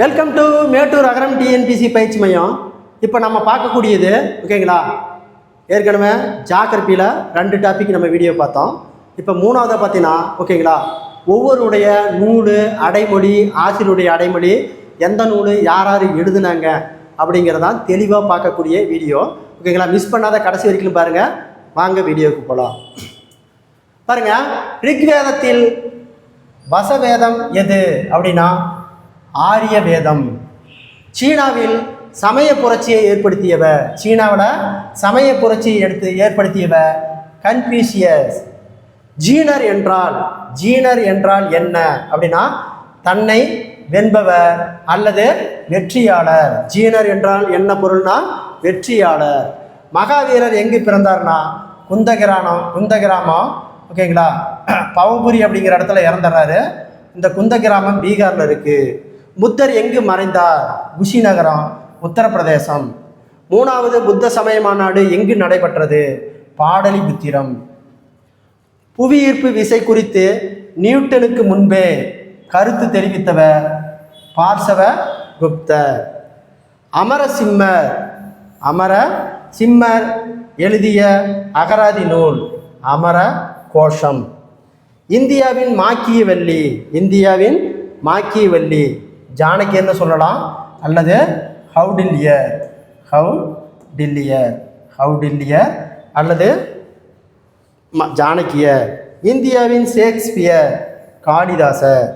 Welcome to Mettur Agaram TNPSC பயிற்சி மையம். இப்போ நம்ம பார்க்கக்கூடியது ஓகேங்களா? ஏற்கனவே ஜாகிரபியில் ரெண்டு டாபிக் நம்ம வீடியோ பார்த்தோம். இப்போ மூணாவதாக பார்த்தீங்கன்னா ஓகேங்களா? ஒவ்வொருடைய நூல் அடைமொழி ஆசிரியருடைய அடைமொழி எந்த நூல் யார் யார் எழுதுனாங்க அப்படிங்கிறதான் தெளிவாக பார்க்கக்கூடிய வீடியோ ஓகேங்களா? மிஸ் பண்ணாத கடைசி வரைக்கும் பாருங்கள் வாங்க வீடியோவுக்கு போகலாம் பாருங்கள் ரிக்வேதத்தில் வசவேதம் எது அப்படின்னா ஆரிய வேதம் சீனாவில் சமய புரட்சியை ஏற்படுத்தியவ சீனாவில் சமய புரட்சியை எடுத்து ஏற்படுத்தியவ கன்ஃபியூசியஸ் ஜீனர் என்றால் ஜீனர் என்றால் என்ன? அப்படின்னா தன்னை வென்பவர் அல்லது வெற்றியாளர். ஜீனர் என்றால் என்ன பொருள்னா வெற்றியாளர். மகாவீரர் எங்கு பிறந்தார்னா குந்தகிராமம் குந்தகிராமம் ஓகேங்களா பவபுரி அப்படிங்கிற இடத்துல இறந்துடுறாரு இந்த குந்தகிராமம் பீகாரில் இருக்குது புத்தர் எங்கு மறைந்தார்? குஷிநகரம் உத்தரப்பிரதேசம். மூணாவது புத்த சமய மாநாடு எங்கு நடைபெற்றது? பாடலிபுத்திரம் புவியீர்ப்பு விசை குறித்து நியூட்டனுக்கு முன்பே கருத்து தெரிவித்தவர் பார்சவ குப்தர். அமர சிம்மர் அமர சிம்மர் எழுதிய அகராதி நூல் அமர கோஷம் இந்தியாவின் மாக்கியவல்லி இந்தியாவின் மாக்கியவல்லி. ஜானகின்னு சொல்லலாம்? அல்லது ஹவு டில்லியர் ஹவு டில்லியர் ஹவு டில்லியர் அல்லது ம- ஜானகியர் இந்தியாவின் ஷேக்ஸ்பியர் காளிதாசர்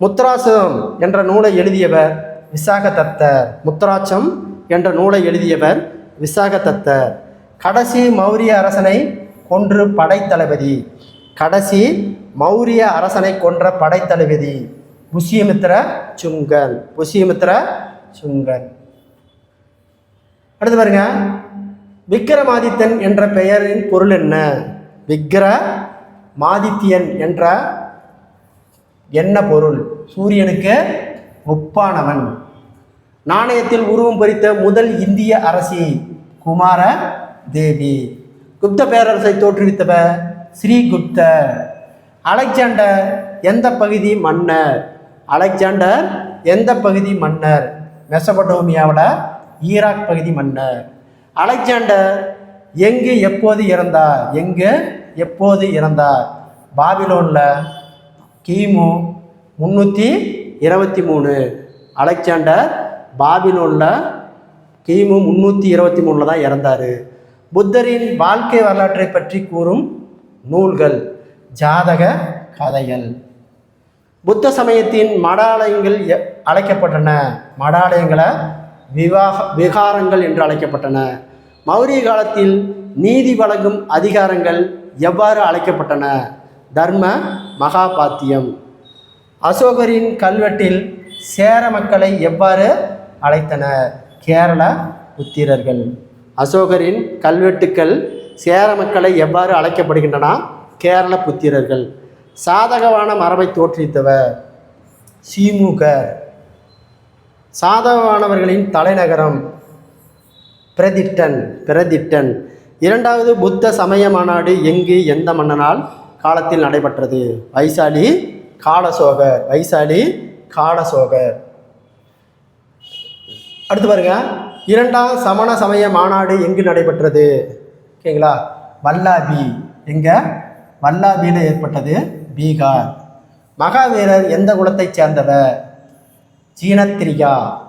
முத்ராசம் என்ற நூலை எழுதியவர் விசாகதத்தர். முத்ராட்சம் என்ற நூலை எழுதியவர் விசாகதத்தர். கடைசி மௌரிய அரசனை கொன்று படைத்தளபதி. கடைசி மௌரிய அரசனை கொன்ற படைத்தளபதி. புஷ்யமித்திர சுங்கன் புஷ்யமித்திர சுங்கன் அடுத்து பாருங்க. விக்ரமாதித்தன் என்ற பெயரின் பொருள் என்ன? விக்கிர மாதித்யன் என்ற என்ன பொருள்? சூரியனுக்கு ஒப்பானவன். நாணயத்தில் உருவம் பொறித்த முதல் இந்திய அரசி குமார தேவி குப்த பேரரசை தோற்றுவித்தவர் ஸ்ரீகுப்த அலெக்சாண்டர் எந்த பகுதி மன்னர்? அலெக்சாண்டர் எந்த பகுதி மன்னர்? மெசபடோமியாவில் ஈராக் பகுதி மன்னர். அலெக்சாண்டர் எங்கு எப்போது இறந்தார்? எங்கு எப்போது இறந்தார்? பாபிலோனில் கிமு முந்நூற்றி இருபத்தி மூணு. அலெக்சாண்டர் பாபிலோனில் கிமு முந்நூற்றி இருபத்தி மூணில் தான் இறந்தார். புத்தரின் வாழ்க்கை வரலாற்றை பற்றி கூறும் நூல்கள் ஜாதக கதைகள். புத்த சமயத்தின் மடாலயங்கள் எ- அழைக்கப்பட்டன. மடாலயங்களை விவாக விகாரங்கள் என்று அழைக்கப்பட்டன. மௌரிய காலத்தில் நீதி வழங்கும் அதிகாரங்கள் எவ்வாறு அழைக்கப்பட்டன? தர்ம மகாபாத்தியம். அசோகரின் கல்வெட்டில் சேர மக்களை எவ்வாறு அழைத்தனர்? கேரள புத்திரர்கள். அசோகரின் கல்வெட்டுக்கள் சேர மக்களை எவ்வாறு அழைக்கப்படுகின்றன? கேரள புத்திரர்கள். சாதகமான மரபை தோற்றுவித்தவர் சீமுகர். சாதகமானவர்களின் தலைநகரம் பிரதிட்டன் பிரதிட்டன். இரண்டாவது புத்த சமய மாநாடு எங்கு எந்த மன்னனால் காலத்தில் நடைபெற்றது? வைசாலி காலசோகர் வைசாலி காலசோகர். அடுத்து பாருங்க. இரண்டாம் சமண சமய மாநாடு எங்கு நடைபெற்றது? ஓகேங்களா? வல்லாபி. எங்க? வல்லாபியில் ஏற்பட்டது பீகார். மகாவீரர் எந்த குலத்தைச் சேர்ந்தவர்? சீனத்திரியா.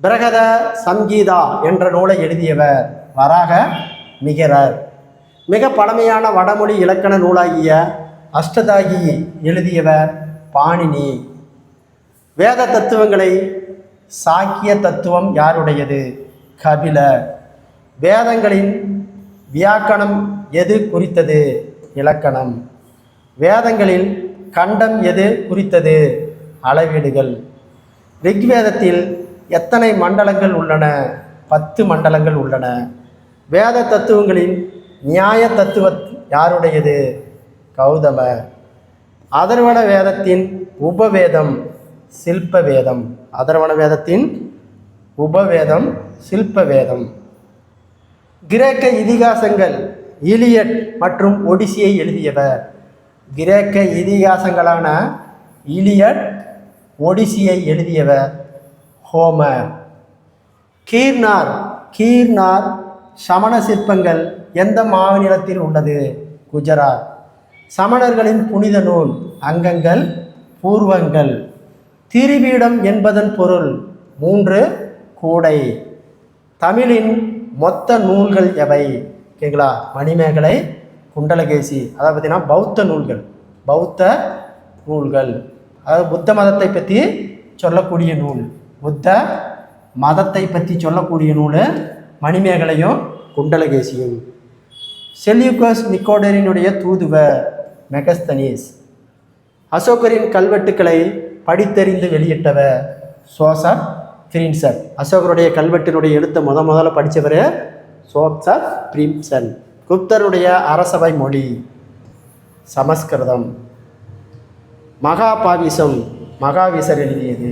பிரகத சங்கீதா என்ற நூலை எழுதியவர் வராக மிகரர். மிக பழமையான வடமொழி இலக்கண நூலாகிய அஷ்டதாகி எழுதியவர் பாணினி. வேத தத்துவங்களை சாக்கிய தத்துவம் யாருடையது? கபில வேதங்களின் வியாக்கணம் எது குறித்தது? இலக்கணம். வேதங்களில் கண்டம் எது குறித்தது? அளவீடுகள். ரிக்வேதத்தில் எத்தனை மண்டலங்கள் உள்ளன? பத்து மண்டலங்கள் உள்ளன. வேத தத்துவங்களின் நியாய தத்துவ யாருடையது? கௌதம அதர்வண வேதத்தின் உபவேதம் சில்ப வேதம் அதர்வண வேதத்தின் உபவேதம் சில்ப வேதம் கிரேக்க இதிகாசங்கள் இலியட் மற்றும் ஒடிசியை எழுதியவர். கிரேக்க இதிகாசங்களான இலியட் ஒடிசியை எழுதியவர் ஹோமர். கீர்னார் கீர்னார் சமண சிற்பங்கள் எந்த மாநிலத்தில் உள்ளது? குஜராத். சமணர்களின் புனித நூல் அங்கங்கள் பூர்வங்கள். திருவீடம் என்பதன் பொருள் மூன்று கூடை. தமிழின் மொத்த நூல்கள் எவை? ஓகேங்களா மணிமேகலை குண்டலகேசி. அதாவது பார்த்தீங்கன்னா பௌத்த நூல்கள். பௌத்த நூல்கள். அதாவது புத்த மதத்தை பற்றி சொல்லக்கூடிய நூல். புத்த மதத்தை பற்றி சொல்லக்கூடிய நூல் மணிமேகலையும் குண்டலகேசியும். செல்யூகஸ் நிக்கோடரினுடைய தூதுவர் மெகஸ்தனீஸ். அசோகரின் கல்வெட்டுக்களை படித்தறிந்து வெளியிட்டவர் சோசப் பிரின்சன். அசோகருடைய கல்வெட்டினுடைய எழுத்தை முத முதல்ல படித்தவர் சோசப் பிரின்சன். குப்தருடைய அரசவை மொழி. சமஸ்கிருதம். மகாபாவிசம் மகாவிசர் எழுதியது.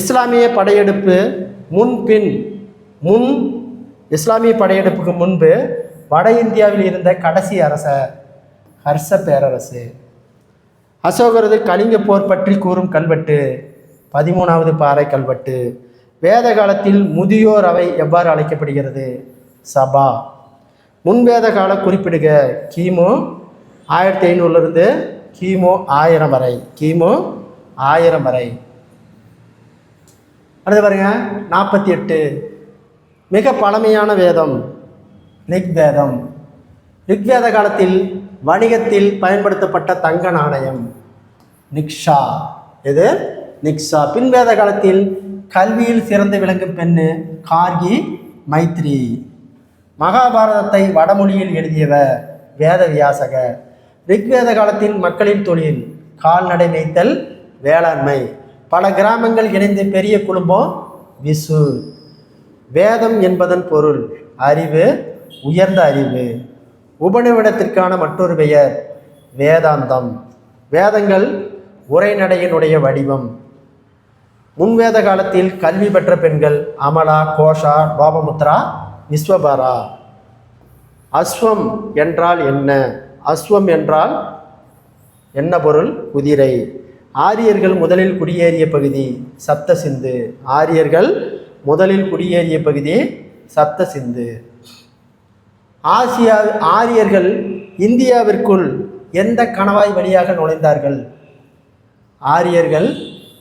இஸ்லாமிய படையெடுப்பு முன்பின் முன் இஸ்லாமிய படையெடுப்புக்கு முன்பு வட இந்தியாவில் இருந்த கடைசி அரசர் ஹர்ஷ பேரரசு. அசோகரது கலிங்க போர் பற்றி கூறும் கல்வெட்டு பதிமூணாவது பாறை கல்வெட்டு. வேத காலத்தில் முதியோர் அவை எவ்வாறு அழைக்கப்படுகிறது? சபா. முன்வேத கால குறிப்பிடுக. கிமு ஆயிரத்தி ஐநூறுலேருந்து கிமு ஆயிரம் வரை. கிமு ஆயிரம் வரை. அடுத்து பாருங்க. நாற்பத்தி எட்டு மிக பழமையான வேதம். ரிக்வேதம். ரிக்வேத காலத்தில் வணிகத்தில் பயன்படுத்தப்பட்ட தங்க நாணயம். நிக்ஷா. எது? நிக்ஷா. பின்வேத காலத்தில் கல்வியில் சிறந்து விளங்கும் பெண்ணு கார்கி மைத்ரி. மகாபாரதத்தை வடமொழியில் எழுதியவர் வேத வியாசகர் ரிக்வேத காலத்தின் மக்களின் தொழில் கால்நடை மேய்த்தல் வேளாண்மை. பல கிராமங்கள் இணைந்து பெரிய குடும்பம் விசு. வேதம் என்பதன் பொருள் அறிவு உயர்ந்த அறிவு. உபநிடத்திற்கான மற்றொரு பெயர் வேதாந்தம். வேதங்கள் உரைநடையினுடைய வடிவம். முன்வேத காலத்தில் கல்வி பெற்ற பெண்கள் அமலா கோஷா லோபமுத்ரா விஸ்வபாரா. அஸ்வம் என்றால் என்ன? அஸ்வம் என்றால் என்ன பொருள்? குதிரை. ஆரியர்கள் முதலில் குடியேறிய பகுதி சப்த சிந்து ஆரியர்கள் முதலில் குடியேறிய பகுதி சப்த சிந்து ஆசியா ஆரியர்கள் இந்தியாவிற்குள் எந்த கணவாய் வழியாக நுழைந்தார்கள்? ஆரியர்கள்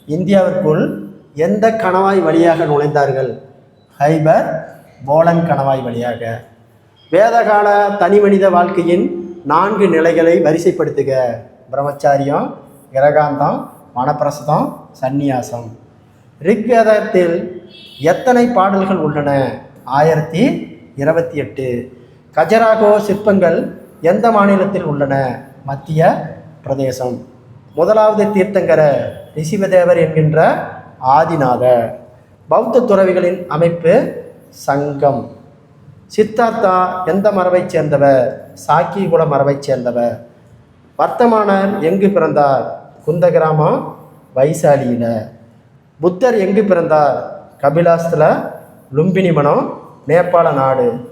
இந்தியாவிற்குள் எந்த கணவாய் வழியாக நுழைந்தார்கள்? ஹைபர் போலன் கணவாய் வழியாக. வேதகால தனி மனித வாழ்க்கையின் நான்கு நிலைகளை வரிசைப்படுத்துக. பிரம்மச்சாரியம் கிரகாந்தம் வனப்பிரசதம் சந்நியாசம். ரிக்வேதத்தில் எத்தனை பாடல்கள் உள்ளன? ஆயிரத்தி இருபத்தி எட்டு. கஜராகோ சிற்பங்கள் எந்த மாநிலத்தில் உள்ளன? மத்திய பிரதேசம். முதலாவது தீர்த்தங்கர ரிஷிவதேவர் என்கின்ற ஆதிநாதர் பௌத்த துறவிகளின் அமைப்பு சங்கம். சித்தார்த்தா எந்த மரபைச் சேர்ந்தவர்? சாக்கிகுல மரபைச் சேர்ந்தவர். வர்த்தமானர் எங்கு பிறந்தார்? குந்த கிராமம் வைசாலியில். புத்தர் எங்கு பிறந்தார்? கபிலாஸ்தில் லும்பினி மனம் நேபாள நாடு.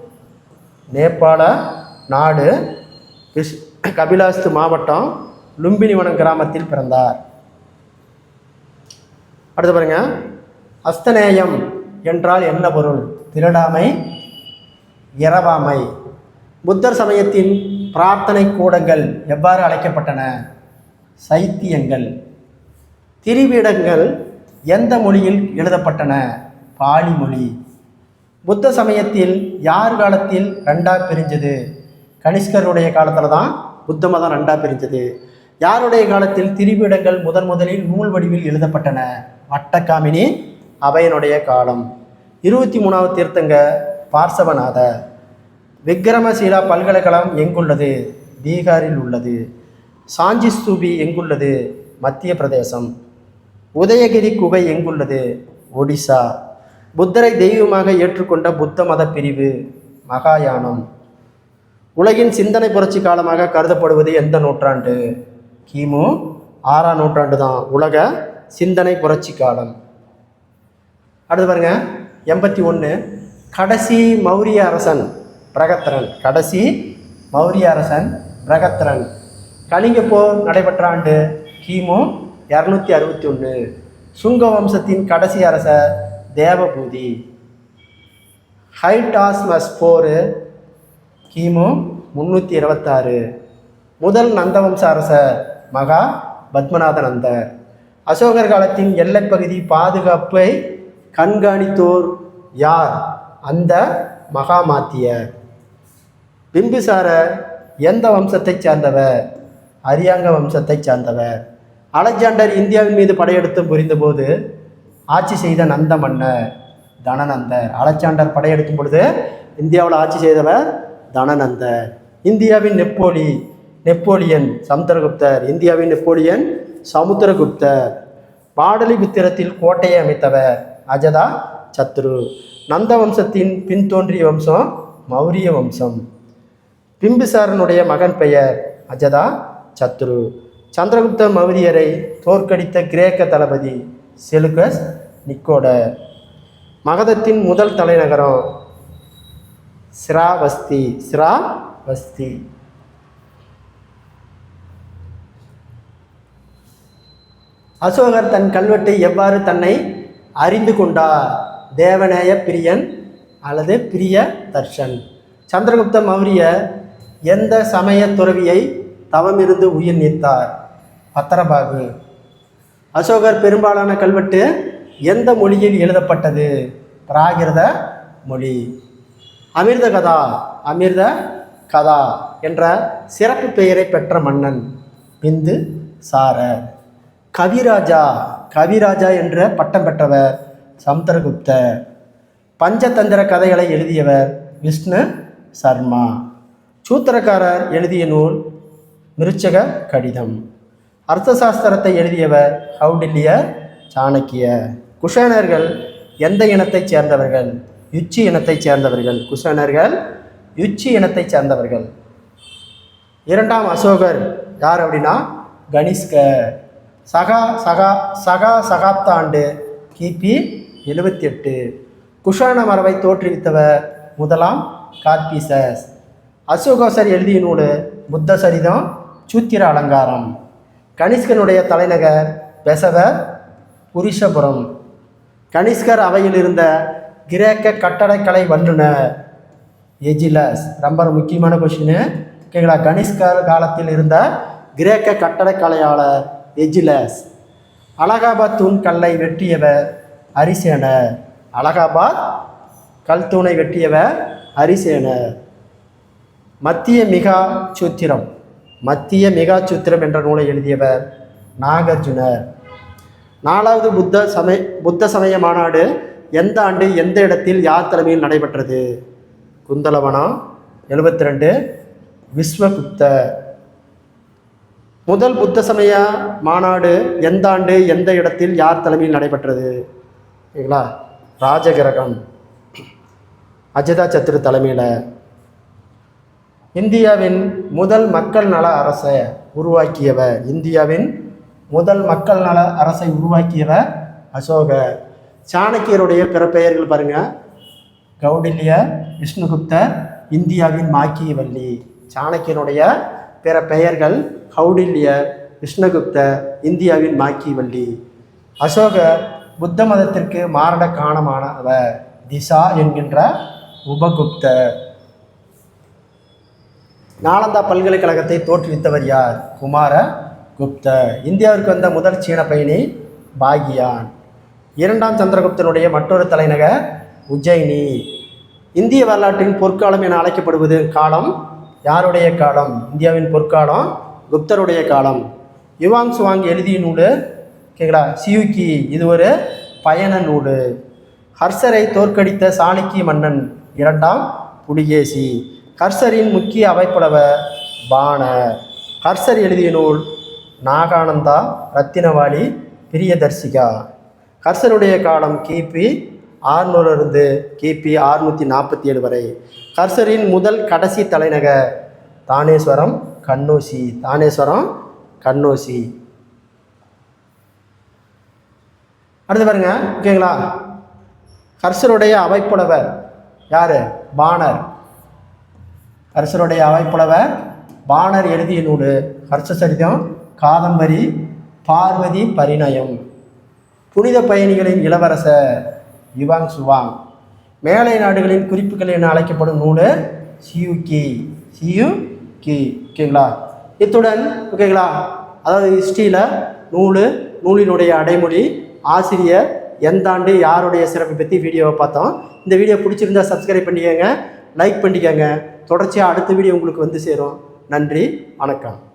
நேபாள நாடு கபிலாஸ்து மாவட்டம் லும்பினிவனம் கிராமத்தில் பிறந்தார். அடுத்து பாருங்க. அஸ்தநேயம் என்றால் என்ன பொருள்? திருடாமை இரவாமை. புத்தர் சமயத்தின் பிரார்த்தனை கூடங்கள் எவ்வாறு அழைக்கப்பட்டன? சைத்தியங்கள். திரிவிடங்கள் எந்த மொழியில் எழுதப்பட்டன? பாலி மொழி புத்த சமயத்தில் யார் காலத்தில் ரெண்டாக பிரிஞ்சது? கனிஷ்கருடைய காலத்தில் தான் புத்த மதம் ரெண்டாக பிரிஞ்சது. யாருடைய காலத்தில் திரிவிடங்கள் முதன் முதலில் நூல் வடிவில் எழுதப்பட்டன? வட்டக்காமினி அவையனுடைய காலம். இருபத்தி மூணாவது தீர்த்தங்க பார்சவநாத. விக்ரமசீலா பல்கலைக்கழகம் எங்குள்ளது? பீகாரில் உள்ளது. சாஞ்சி ஸ்தூபி எங்குள்ளது? மத்திய பிரதேசம். உதயகிரி குகை எங்குள்ளது? ஒடிசா. புத்தரை தெய்வமாக ஏற்றுக்கொண்ட புத்த மத பிரிவு மகாயானம். உலகின் சிந்தனை புரட்சி காலமாக கருதப்படுவது எந்த நூற்றாண்டு? கிமு ஆறாம் நூற்றாண்டு தான் உலக சிந்தனை புரட்சி காலம். அடுத்து பாருங்க எண்பத்தி ஒன்று கடைசி மௌரிய அரசன் பிரகத்திரன். கடைசி மௌரிய அரசன் பிரகத்திரன். கலிங்க போர் நடைபெற்ற ஆண்டு கிமு இரநூத்தி அறுபத்தி ஒன்று சுங்க வம்சத்தின் கடைசி அரசர் தேவபூதி. ஹைடாஸ்மஸ் போர் கிமு முந்நூற்றி இருபத்தாறு. முதல் நந்தவம்ச அரசர் மகா பத்மநாத நந்தர் அசோகர் காலத்தின் எல்லைப்பகுதி பாதுகாப்பை கண்காணித்தோர் யார்? அந்த மகாமாத்தியர். பிம்பிசாரர் எந்த வம்சத்தைச் சார்ந்தவர்? அரியாங்க வம்சத்தைச் சார்ந்தவர். அலெக்சாண்டர் இந்தியாவின் மீது படையெடுத்து புரிந்தபோது ஆட்சி செய்த நந்த மன்னர் தனநந்தர். அலெக்சாண்டர் படையெடுக்கும் பொழுது இந்தியாவில் ஆட்சி செய்தவர் தனநந்தர். இந்தியாவின் நெப்போலி நெப்போலியன் சமுத்திரகுப்தர். இந்தியாவின் நெப்போலியன் சமுத்திரகுப்தர். பாடலிபுத்திரத்தில் கோட்டையை அமைத்தவர் அஜதா சத்ரு. நந்த வம்சத்தின் பின்தோன்றிய வம்சம் மௌரிய வம்சம். பிம்பிசாரனுடைய மகன் பெயர் அஜதா சத்ரு. சந்திரகுப்த மௌரியரை தோற்கடித்த கிரேக்க தளபதி செலுகஸ் நிக்கோட மகதத்தின் முதல் தலைநகரம் சிராவஸ்தி சிராவஸ்தி. அசோகர் தன் கல்வெட்டை எவ்வாறு தன்னை அறிந்து கொண்டார்? தேவநேய பிரியன் அல்லது பிரிய தர்ஷன். சந்திரகுப்த மௌரிய எந்த சமய துறவியை தவமிருந்து உயிர் நீத்தார்? பத்திரபாகு அசோகர் பெரும்பாலான கல்வெட்டு எந்த மொழியில் எழுதப்பட்டது? பிராகிருத மொழி. அமிர்த கதா அமிர்த கதா என்ற சிறப்பு பெயரை பெற்ற மன்னன் பிந்து சாரர். கவிராஜா கவிராஜா என்ற பட்டம் பெற்றவர் சமுத்திரகுப்தர் பஞ்சதந்திர கதைகளை எழுதியவர் விஷ்ணு சர்மா. சூத்திரக்காரர் எழுதிய நூல் மிருச்சக கடிதம். அர்த்தசாஸ்திரத்தை எழுதியவர் கௌடில்ய சாணக்கிய குஷேனர்கள் எந்த இனத்தைச் சேர்ந்தவர்கள்? யுச்சி இனத்தைச் சேர்ந்தவர்கள். குஷேனர்கள் யுச்சி இனத்தைச் சேர்ந்தவர்கள். இரண்டாம் அசோகர் யார் அப்படின்னா? கனிஷ்கர். சகா சகா சகா சகாப்த ஆண்டு கிபி எழுபத்தி எட்டு குஷான மரபை தோற்றுவித்தவர் முதலாம் கார்பீசஸ். அசோகோசர் எழுதிய நூல் புத்த சரிதம் சூத்திர அலங்காரம். கனிஷ்கனுடைய தலைநகர் பெசவர் புரிஷபுரம். கனிஷ்கர் அவையில் இருந்த கிரேக்க கட்டடக்கலை வல்லுனர். எஜிலஸ் ரொம்ப முக்கியமான கொஷின் ஓகேங்களா கனிஷ்கர் காலத்தில் இருந்த கிரேக்க கட்டடக்கலையாளர் எஜிலஸ். அலகாபாத் தூண் கல்லை வெட்டியவர் அரிசேனர். அலகாபாத் கல் தூணை வெட்டியவர் அரிசேனர். மத்திய மிகா சூத்திரம் மத்திய மிகா சூத்திரம் என்ற நூலை எழுதியவர் நாகார்ஜுனர். நாலாவது புத்த சமய புத்த சமய மாநாடு எந்த ஆண்டு எந்த இடத்தில் யார் தலைமையில் நடைபெற்றது? குந்தலவனம் எழுபத்தி ரெண்டு விஸ்வகுப்த. முதல் புத்த சமய மாநாடு எந்த ஆண்டு எந்த இடத்தில் யார் தலைமையில் நடைபெற்றது? சரிங்களா ராஜகிரகம். அஜதா சத்ரு தலைமையில். இந்தியாவின் முதல் மக்கள் நல அரசை உருவாக்கியவர் இந்தியாவின் முதல் மக்கள் நல அரசை உருவாக்கியவர் அசோக. சாணக்கியருடைய பிற பெயர்கள் பாருங்க. கௌடில்ய விஷ்ணுகுப்தர் இந்தியாவின் மாக்கியவல்லி சாணக்கியனுடைய பிற பெயர்கள் கௌடில்ய கிருஷ்ணகுப்த இந்தியாவின் மாக்கியவல்லி அசோகர் புத்த மதத்திற்கு மாரட காரணமானவர் திசா என்கின்ற உபகுப்த. நாலந்தா பல்கலைக்கழகத்தை தோற்றுவித்தவர் யார்? குமார குப்த இந்தியாவிற்கு வந்த முதல் சீன பயணி பாகியான். இரண்டாம் சந்திரகுப்தனுடைய மற்றொரு தலைநகர் உஜ்ஜயினி. இந்திய வரலாற்றின் பொற்காலம் என அழைக்கப்படுவது காலம் யாருடைய காலம்? இந்தியாவின் பொற்காலம் குப்தருடைய காலம். யுவாங் சுவாங் எழுதிய நூல் கேங்களா சியூக்கி இது ஒரு பயண நூல். ஹர்ஷரை தோற்கடித்த சாணிக்கி மன்னன் இரண்டாம் புலிகேசி. ஹர்ஷரின் முக்கிய அவைப்புலவர் பாண ஹர்ஷர் எழுதிய நூல் நாகானந்தா ரத்தினவாளி பிரியதர்சிகா. ஹர்ஷருடைய காலம் கிபி ஆறுநூறிலிருந்து கிபி ஆறுநூற்றி நாற்பத்தி ஏழு வரை. கர்சரின் முதல் கடைசி தலைநகர் தானேஸ்வரம் கண்ணோசி. தானேஸ்வரம் கண்ணோசி. அடுத்து பாருங்க ஓகேங்களா? கர்சருடைய அவைப்புலவர் யார்? பாணர். கர்சருடைய அவைப்புலவர் பாணர் எழுதிய நூல் கர்ச சரிதம் காதம்பரி பார்வதி பரிணயம். புனித பயணிகளின் இளவரசர். Yuan Chwang. மேலை நாடுகளின் குறிப்புகள் என அழைக்கப்படும் நூல் சியு கி சியு கி ஓகேங்களா? இத்துடன் ஓகேங்களா? அதாவது ஹிஸ்ட்ரியில் நூல் நூலினுடைய அடைமொழி ஆசிரியர் எந்த ஆண்டு யாருடைய சிறப்பை பற்றி வீடியோவை பார்த்தோம். இந்த வீடியோ பிடிச்சிருந்தா சப்ஸ்கிரைப் பண்ணிக்கோங்க லைக் பண்ணிக்கோங்க. தொடர்ச்சியாக அடுத்த வீடியோ உங்களுக்கு வந்து சேரும். நன்றி வணக்கம்.